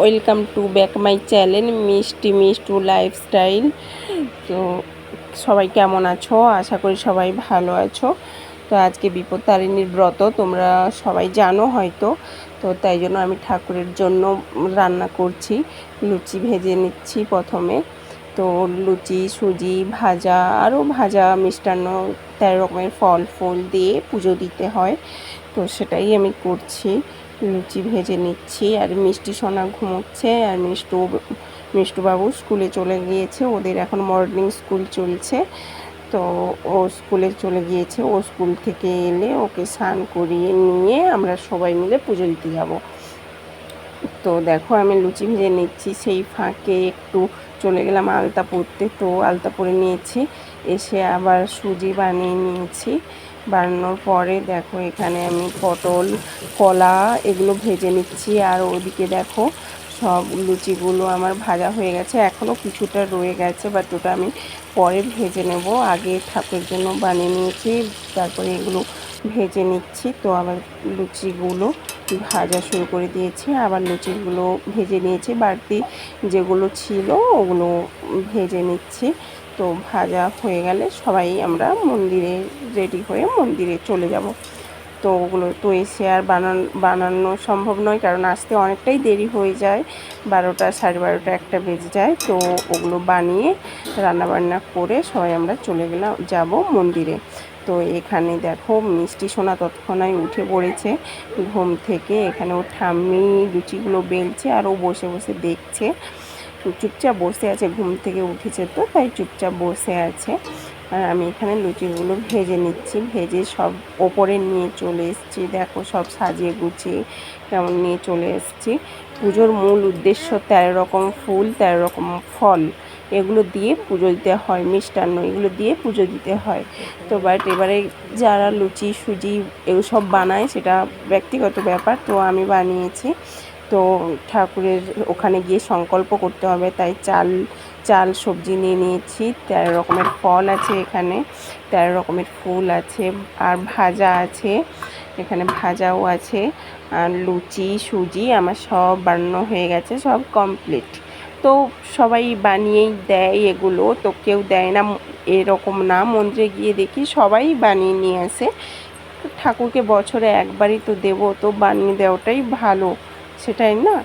Welcome to back my channel Mishti Mishtu lifestyle তো সবাই কেমন আছো? আশা করি সবাই ভালো আছো। তো আজকে বিপত্তারিণীর ব্রত, তোমরা সবাই জানো হয়তো। তো তাই জন্য আমি ঠাকুরের জন্য রান্না করছি। লুচি ভেজে নিচ্ছি প্রথমে। তো লুচি, সুজি, ভাজা, আরও ভাজা মিষ্টান্ন, তেরো রকমের ফল, ফুল দিয়ে পুজো দিতে হয়। তো সেটাই আমি করছি। লুচি ভেজে নিচ্ছি আর মিষ্টি সোনা ঘুমোচ্ছে আর মিষ্টু, মিষ্টুবাবু স্কুলে চলে গিয়েছে। ওদের এখন মর্নিং স্কুল চলছে। তো ও স্কুলে চলে গিয়েছে। ও স্কুল থেকে এলে ওকে স্নান করিয়ে নিয়ে আমরা সবাই মিলে পুজো দিতে যাব। তো দেখো আমি লুচি ভেজে নিচ্ছি। সেই ফাঁকে একটু চলে গেলাম আলতা পরতে। তো আলতা পরে নিয়েছি। এসে আবার সুজি বানিয়ে নিয়েছি। বানানোর পরে দেখো এখানে আমি পটল, কলা এগুলো ভেজে নিচ্ছি। আর ওদিকে দেখো সব লুচিগুলো আমার ভাজা হয়ে গেছে। এখনও কিছুটা রয়ে গেছে বাট ওটা আমি পরে ভেজে নেব। আগে ঠাকুরের জন্য বানিয়ে নিয়েছি, তারপরে এগুলো ভেজে নিচ্ছি। তো আবার লুচিগুলো ভাজা শুরু করে দিয়েছি। আবার লুচিগুলো ভেজে নিয়েছি। বাড়তি যেগুলো ছিল ওগুলো ভেজে নিচ্ছি। তো ভাজা হয়ে গেলে সবাই আমরা মন্দিরে রেডি হয়ে মন্দিরে চলে যাব। তো ওগুলো তো এসে আর বানান, বানানো সম্ভব নয়, কারণ আসতে অনেকটাই দেরি হয়ে যায়। বারোটা সাড়ে বারোটা একটা বেজে যায়, তো ওগুলো বানিয়ে রান্নাবান্না করে সবাই আমরা চলে গেলাম, যাব মন্দিরে। তো এখানে দেখো মিষ্টি সোনা তৎক্ষণাৎ উঠে পড়েছে। ঘুম থেকে এখানে ও ঠাম্মি লুচিগুলো বেলছে আর ও বসে বসে দেখছে। চুপচাপ বসে আছে, ঘুম থেকে উঠেছে তো, তাই চুপচাপ বসে আছে। আর আমি এখানে লুচিগুলো ভেজে নিচ্ছি, ভেজে সব ওপরে নিয়ে চলে এসেছি। দেখো সব সাজিয়ে গুছিয়ে কেমন নিয়ে চলে এসেছি। পুজোর মূল উদ্দেশ্য তেরো রকম ফুল, তেরো রকম ফল। এগুলো দিয়ে পুজো দিতে হয়, মিষ্টান্ন এগুলো দিয়ে পুজো দিতে হয়। তো বাট এবারে যারা লুচি, সুজি এগুলো সব বানায়, সেটা ব্যক্তিগত ব্যাপার। তো আমি বানিয়েছি। তো ঠাকুরের ওখানে গিয়ে সংকল্প করতে হবে, তাই চাল চাল সবজি নিয়ে নিয়েছি। তেরো রকমের ফল আছে এখানে, তেরো রকমের ফুল আছে আর ভাজা আছে, এখানে ভাজাও আছে। আর লুচি, সুজি আমার সব বানানো হয়ে গেছে, সব কমপ্লিট তো সবাই বানিয়েই দেয় এগুলো, তো কেউ দেয় না, এরকম না, মন্দিরে গিয়ে দেখি সবাই বানিয়ে নিয়ে আসে। ঠাকুরকে বছরে একবারই তো দেবো, তো বানিয়ে দেওয়াটাই ভালো। সেটাই না?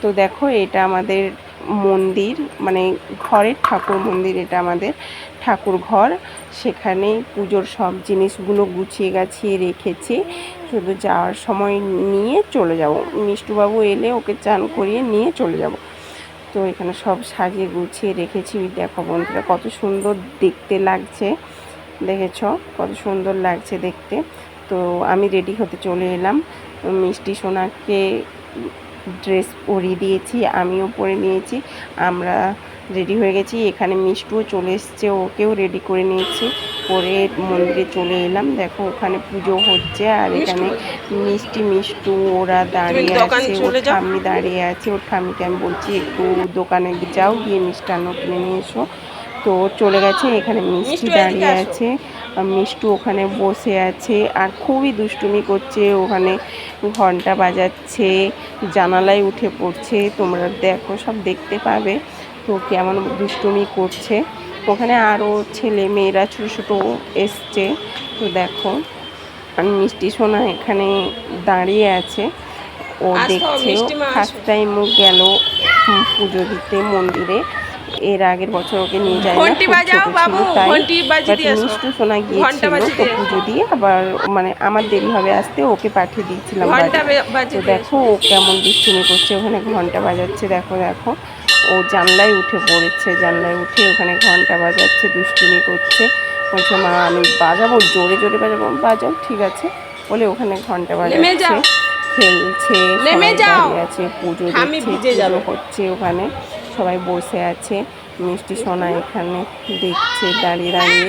তো দেখো, এটা আমাদের মন্দির মানে ঘরের ঠাকুর মন্দির এটা আমাদের ঠাকুর ঘর। সেখানে পুজোর সব জিনিসগুলো গুছিয়ে গাছিয়ে রেখেছি। শুধু যাওয়ার সময় নিয়ে চলে যাব। মিষ্টুবাবু এলে ওকে চান করিয়ে নিয়ে চলে যাব। তো এখানে সব সাজিয়ে গুছিয়ে রেখেছি। দেখো বন্ধুরা, কত সুন্দর দেখতে লাগছে। দেখেছ? কত সুন্দর লাগছে দেখতে। তো আমি রেডি হতে চলে এলাম। মিষ্টি সোনাকে ড্রেস পরিয়ে দিয়েছি আমিও পরে নিয়েছি। আমরা রেডি হয়ে গেছি এখানে মিষ্টুও চলে এসছে ওকেও রেডি করে নিয়েছি। পরে মন্দিরে চলে এলাম। দেখো ওখানে পুজো হচ্ছে আর এখানে মিষ্টি মিষ্টু ওরা দাঁড়িয়ে আছে ওর ঠাম্মি দাঁড়িয়ে আছে ওর ঠাম্মিকে আমি বলছি একটু দোকানে যাও গিয়ে মিষ্টান্ন কিনে নিয়ে এসো। তো চলে গেছে এখানে মিষ্টি দাঁড়িয়ে আছে। মিষ্টু ওখানে বসে আছে আর খুবই দুষ্টুমি করছে ওখানে ঘণ্টা বাজাচ্ছে জানালায় উঠে পড়ছে তোমরা দেখো সব দেখতে পাবে তো কেমন দুষ্টুমি করছে। ওখানে আরও ছেলে মেয়েরা ছোটো ছোটো এসছে তো দেখো আর মিষ্টি সোনা এখানে দাঁড়িয়ে আছে। ও দেখছে ফার্স্ট টাইম ও গেল পুজো দিতে মন্দিরে। এর আগের বছর ওকে নিয়ে যায় না। মিষ্টু সোনা গিয়েছিল তো পুজো দিয়ে। আবার মানে আমার দেরি হবে আসতে ওকে পাঠিয়ে দিয়েছিলাম তো দেখো ও কেমন দুষ্টুমি করছে ওখানে ঘণ্টা বাজাচ্ছে দেখো দেখো। ও জানলায় উঠে পড়েছে জানলায় উঠে ওখানে ঘণ্টা বাজাচ্ছে দুষ্টুমি করছে। বলছে মা আমি বাজাবো জোরে জোরে বাজাবো। বাজাও ঠিক আছে। বলে ওখানে ঘণ্টা বাজাচ্ছে খেলছে আছে পুজো দিচ্ছে হচ্ছে ওখানে। সবাই বসে আছে। মিষ্টি সোনা এখানে দেখছে দাঁড়িয়ে দাঁড়িয়ে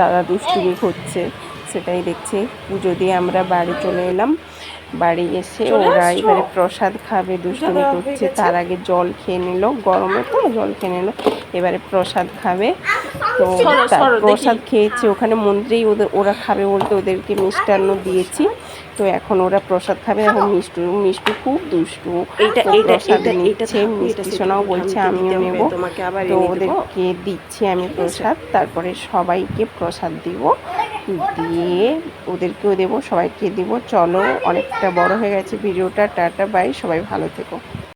দাদা দুষ্টুমি করছে। সেটাই দেখছে। পুজো দিয়ে আমরা বাড়ি চলে এলাম। বাড়ি এসে ওরা এবারে প্রসাদ খাবে দুষ্টুমি করছে। তার আগে জল খেয়ে নিল গরমে তো জল খেয়ে নিল। এবারে প্রসাদ খাবে। তো। প্রসাদ খেয়েছি ওখানে মন্দিরেই ওদের ওরা খাবে বলতে ওদেরকে মিষ্টান্ন দিয়েছি। তো এখন ওরা প্রসাদ খাবে এখন মিষ্টু মিষ্টু খুব দুষ্টু। এইটা নিচ্ছে মিষ্টি এটা সোনাও বলছে আমি আমিও নেব। তোমাকে আবার তো ওদেরকে দিচ্ছি আমি প্রসাদ তারপরে সবাইকে প্রসাদ দিব। দিয়ে ওদেরকেও দেবো সবাইকে দিব। চলো অনেকটা বড় হয়ে গেছে ভিডিওটা টাটা বাই সবাই ভালো থেকো।